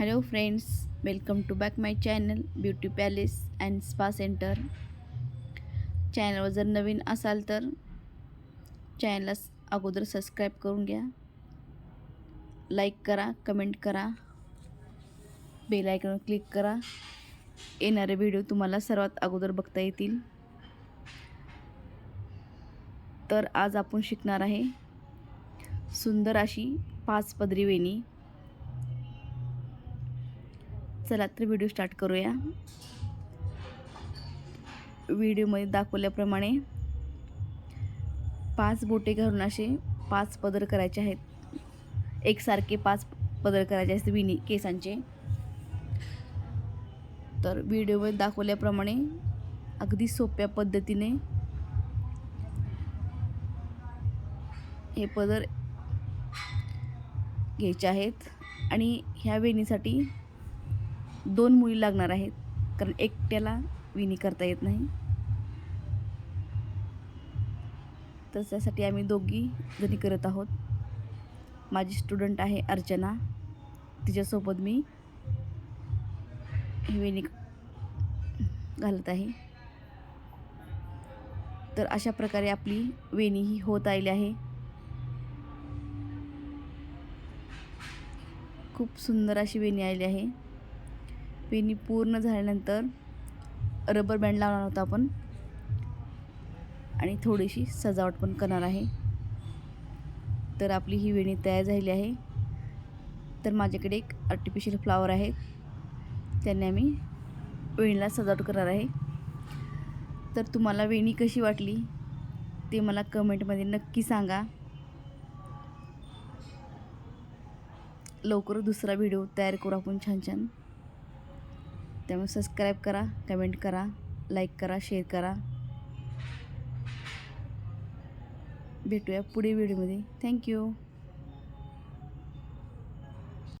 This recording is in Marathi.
Hello friends welcome to back my channel beauty palace and spa centre चॅनलवर जर नवीन असाल तर चॅनलला अगोदर सबस्क्राईब करून घ्या. लाईक करा कमेंट करा. बेल आयकॉन क्लिक करा. येणारे व्हिडिओ तुम्हाला सर्वात अगोदर बघता येतील. तर आज आपण शिकणार आहे सुंदर अशी पाच पदरी वेणी. चला तर व्हिडिओ स्टार्ट करूया. व्हिडिओमध्ये दाखवल्याप्रमाणे पाच बोटे घालून असे पाच पदर करायचे आहेत. एकसारखे पाच पदर करायचे आहेत विणी केसांचे. तर व्हिडिओमध्ये दाखवल्याप्रमाणे अगदी सोप्या पद्धतीने हे पदर घ्यायचे आहेत. आणि ह्या वेणीसाठी दोन मुली लागणार आहेत. कारण एकट्याला विणी करता येत नाही. तर त्यासाठी आम्ही दोघी जणी करत आहोत. माझी स्टुडंट आहे अर्चना. तिच्यासोबत मी ही वेणी घालत आहे. तर अशा प्रकारे आपली वेणी ही होत आली आहे. खूप सुंदर अशी वेणी आली आहे. वेणी पूर्ण झाल्यानंतर रबर बँड लावणार होता आपण. आणि थोडीशी सजावट पण करणार आहे. तर आपली ही वेणी तयार झालेली आहे. तर माझ्याकडे एक आर्टिफिशियल फ्लावर आहे. त्याने आम्ही वेणीला सजावट करणार आहे. तर तुम्हाला वेणी कशी वाटली ते मला कमेंटमध्ये नक्की सांगा. लवकर दुसरा व्हिडिओ तयार करू आपण छान छान. त्यामुळे सबस्क्राईब करा कमेंट करा लाईक करा शेअर करा. भेटूया पुढे व्हिडिओमध्ये थँक्यू